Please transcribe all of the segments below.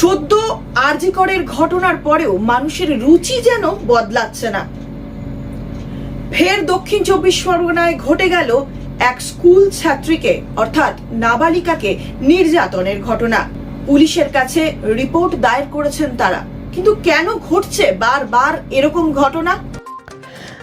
সদ্য আরজিকরের ঘটনার পরেও মানুষের রুচি যেন বদলাচ্ছে না। ফের দক্ষিণ চব্বিশ পরগনায় ঘটে গেল এক স্কুল ছাত্রীকে, অর্থাৎ নাবালিকাকে নির্যাতনের ঘটনা। পুলিশের কাছে রিপোর্ট দায়ের করেছেন তারা। কিন্তু কেন ঘটছে বারবার এরকম ঘটনা?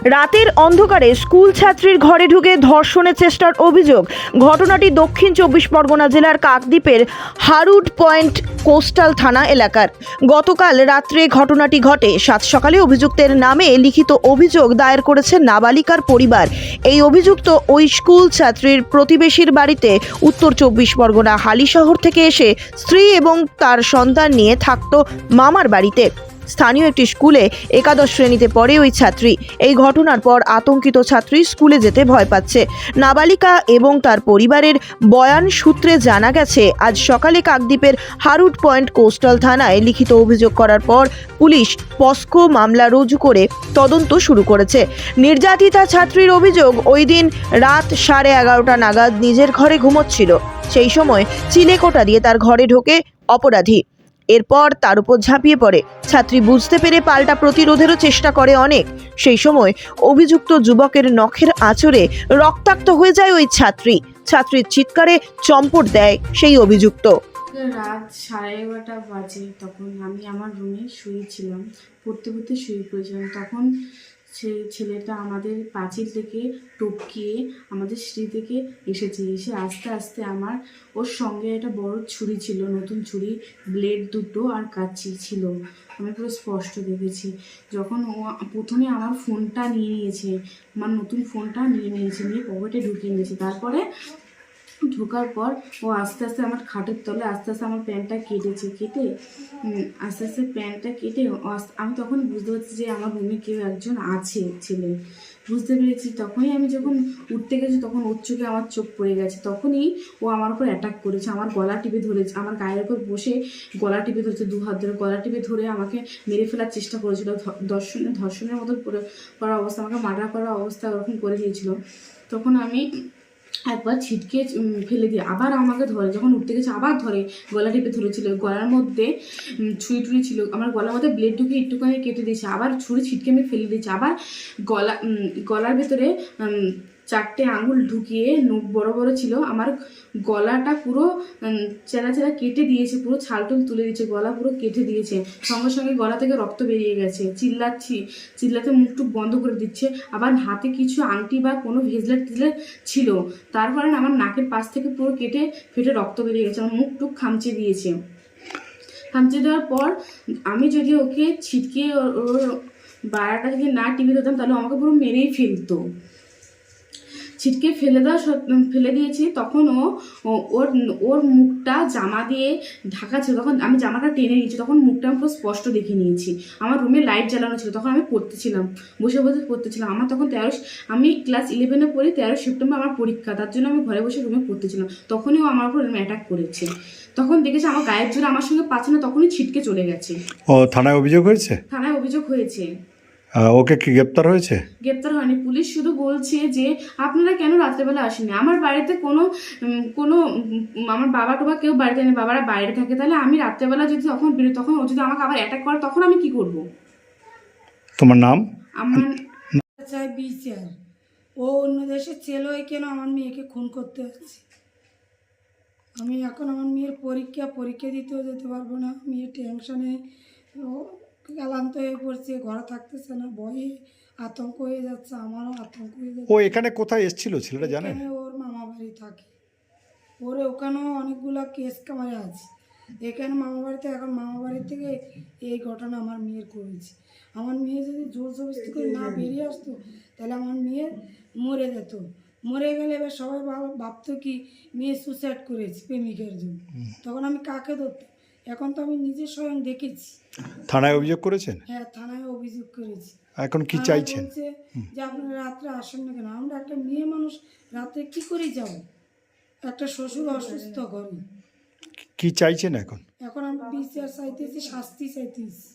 রাতের অন্ধকারে স্কুল ছাত্রীর ঘরে ঢুকে ধর্ষণের চেষ্টার অভিযোগ। ঘটনাটি দক্ষিণ চব্বিশ পরগনা জেলার কাকদ্বীপের হারুড পয়েন্ট কোস্টাল থানা এলাকার। গতকাল রাত্রে ঘটনাটি ঘটে। সাত সকালে অভিযুক্তের নামে লিখিত অভিযোগ দায়ের করেছে নাবালিকার পরিবার। এই অভিযুক্ত ওই স্কুল ছাত্রীর প্রতিবেশীর বাড়িতে উত্তর চব্বিশ পরগনা হালিশহর থেকে এসে স্ত্রী এবং তার সন্তান নিয়ে থাকত মামার বাড়িতে। স্থানীয় একটি স্কুলে একাদশ শ্রেণীতে পড়ে ওই ছাত্রী। এই ঘটনার পর আতঙ্কিত ছাত্রী স্কুলে যেতে ভয় পাচ্ছে। নাবালিকা এবং তার পরিবারের বয়ান সূত্রে জানা গেছে, আজ সকালে কাকদ্বীপের হারুট পয়েন্ট কোস্টাল থানায় লিখিত অভিযোগ করার পর পুলিশ পস্কো মামলা রুজু করে তদন্ত শুরু করেছে। নির্যাতিতা ছাত্রীর অভিযোগ, ওই দিন রাত সাড়ে এগারোটা নাগাদ নিজের ঘরে ঘুমোচ্ছিল। সেই সময় চিলেকোটা দিয়ে তার ঘরে ঢোকে অপরাধী। এরপর তার উপর ঝাঁপিয়ে পড়ে। ছাত্রী বুঝতে পেরে পাল্টা প্রতিরোধেরও চেষ্টা করে অনেক। সেই সময় অভিযুক্ত যুবকের নখের আচরে রক্তাক্ত হয়ে যায় ওই ছাত্রী। ছাত্রীর চিৎকারে চম্পট দেয় সেই অভিযুক্ত। রাত সাড়ে এগারোটা বাজে তখন আমি আমার রুমে শুয়েছিলাম। পড়তে পড়তে শুয়ে পড়েছিলাম। তখন সে ছেলেটা আমাদের পাঁচিল থেকে টপকিয়ে আমাদের সিঁড়ি থেকে এসেছে। এসে আস্তে আস্তে আমার, ওর সঙ্গে একটা বড় ছুরি ছিল, নতুন ছুরি ব্লেড দুটো আর কাঁচি ছিল। আমি পুরো স্পষ্ট দেখেছি। যখন ও প্রথমে আমার ফোনটা নিয়ে নিয়েছে, আমার নতুন ফোনটা নিয়ে নিয়েছে, নিয়ে পকেটে ঢুকিয়ে নিয়েছে। তারপরে ঢোকার পর ও আস্তে আস্তে আমার খাটের তলে আস্তে আস্তে আমার প্যান্টটা কেটেছে, কেটে আস্তে আস্তে প্যান্টটা কেটে আমি তখন বুঝতে পারছি যে আমার রুমে কেউ একজন আছে ছেলে। বুঝতে পেরেছি, তখনই আমি যখন উঠতে গেছি তখন ওর চোখে আমার চোখ পড়ে গেছে। তখনই ও আমার উপর অ্যাটাক করেছে, আমার গলা টিপে ধরেছে, আমার গায়ের উপর বসে গলা টিপে ধরেছে, দু হাত ধরে গলা টিপে ধরে আমাকে মেরে ফেলার চেষ্টা করেছিল। ধ- ধর্ষণের মতো করে- অবস্থা, আমাকে মার্ডার করার অবস্থা ওরকম করে দিয়েছিল। তখন আমি একবার ছিটকে ফেলে দিয়ে আবার আমাকে ধরে, যখন উঠতে গেছে আবার ধরে, গলা টিপে ধরেছিল। গলার মধ্যে ছুরি টুরি ছিল। আমার গলার মধ্যে ব্লেড ঢুকে একটুখানি কেটে দিয়েছে। আবার ছুরি ছিটকে আমি ফেলে দিয়েছি। আবার গলা গলার ভেতরে চারটে আঙুল ঢুকিয়ে নখ বড় বড় ছিল। আমার গলাটা পুরো চেরা চেরা কেটে দিয়েছে, পুরো ছালটুল তুলে দিয়েছে, গলা পুরো কেটে দিয়েছে। সঙ্গে সঙ্গে গলা থেকে রক্ত বেরিয়ে গেছে। চিল্লাচ্ছি, চিল্লাতে মুখ টুক বন্ধ করে দিচ্ছে। আবার হাতে কিছু আংটি বা কোনো ভেজলেট টেজলেট ছিল। তারপরে আমার নাকের পাশ থেকে পুরো কেটে ফেটে রক্ত বেরিয়ে গেছে। আমার মুখ টুক খামচে দিয়েছে। খামচে দেওয়ার পর আমি যদি ওকে ছিটকে ওর বাড়াটা যদি না টিপে দিতাম তাহলে আমাকে পুরো মেরেই ফেলতো। ছিটকে ফেলে দেওয়া ফেলে দিয়েছি। তখন ও ওর ওর মুখটা জামা দিয়ে ঢাকা ছিল। তখন আমি জামাটা টেনে নিয়েছি। তখন মুখটা আমি পুরো স্পষ্ট দেখে নিয়েছি। আমার রুমে লাইট জ্বালানো ছিল। তখন আমি পড়তেছিলাম। বসে বসে পড়তেছিলাম। আমার তখন তেরো আমি ক্লাস ইলেভেনে পড়ি তেরো সেপ্টেম্বর আমার পরীক্ষা। তার জন্য আমি ঘরে বসে রুমে পড়তেছিলাম। তখনই ও আমার উপর অ্যাটাক করেছে। তখন দেখেছি আমার গায়ের জোরে আমার সঙ্গে পাচ্ছে না তখনই ছিটকে চলে গেছে। ও থানায় অভিযোগ হয়েছে? থানায় অভিযোগ হয়েছে। ওকে কি গ্রেপ্তার হয়েছে? গ্রেপ্তার হয়নি পুলিশ শুধু বলছে যে আপনারা কেন রাত্রেবেলা আসেননি? আমার বাড়িতে কোনো কোনো আমার বাবা টোবা কেউ বাড়িতে নেই বাবারা বাইরে থাকে। তাহলে আমি রাত্রেবেলা যদি তখন বেরোই তখন ও যদি আমাকে আবার অ্যাটাক করে তখন আমি কি করব? তোমার নাম? আমার চাই বিচার। ও অন্য দেশে ছেলে হয়ে কেন আমার মেয়েকে খুন করতে হচ্ছে আমি এখন আমার মেয়ের পরীক্ষা পরীক্ষা দিতেও যেতে পারব না। মেয়ে টেনশনে ও ক্লান্ত হয়ে পড়ছে ঘরে থাকতেছে না ভয়ে আতঙ্ক হয়ে যাচ্ছে আমারও আতঙ্ক হয়ে যাচ্ছে। ও এখানে কোথায় এসেছিল ছেলেটা জানেন এখানে ওর মামা বাড়ি থাকে। ওর ওখানেও অনেকগুলো কেস কামারে আছে। এখানে মামা বাড়িতে এখন মামা বাড়ি থেকে এই ঘটনা আমার মেয়ের করেছে। আমার মেয়ে যদি জোর জবরদস্তি করে না বেরিয়ে আসতো তাহলে আমার মেয়ে মরে যেত। মরে গেলে এবার সবাই ভাব- ভাবতো কি মেয়ে সুসাইড করেছে প্রেমিকের জন্য। তখন আমি কাকে ধরতাম? এখন তো আমি নিজে স্বয়ং দেখেছি। থানায় অভিযোগ করেছেন? হ্যাঁ থানায় অভিযোগ করেছি। এখন কি চাইছেন? যে আপনারা রাত্রে আসেন না কেন? আমরা একটা মেয়ে মানুষ রাতে কি করে যাব? একটা শ্বশুর অসুস্থ ঘরে। কি চাইছেন এখন? এখন আমি বিচার চাইতেছি শাস্তি চাইতেছি।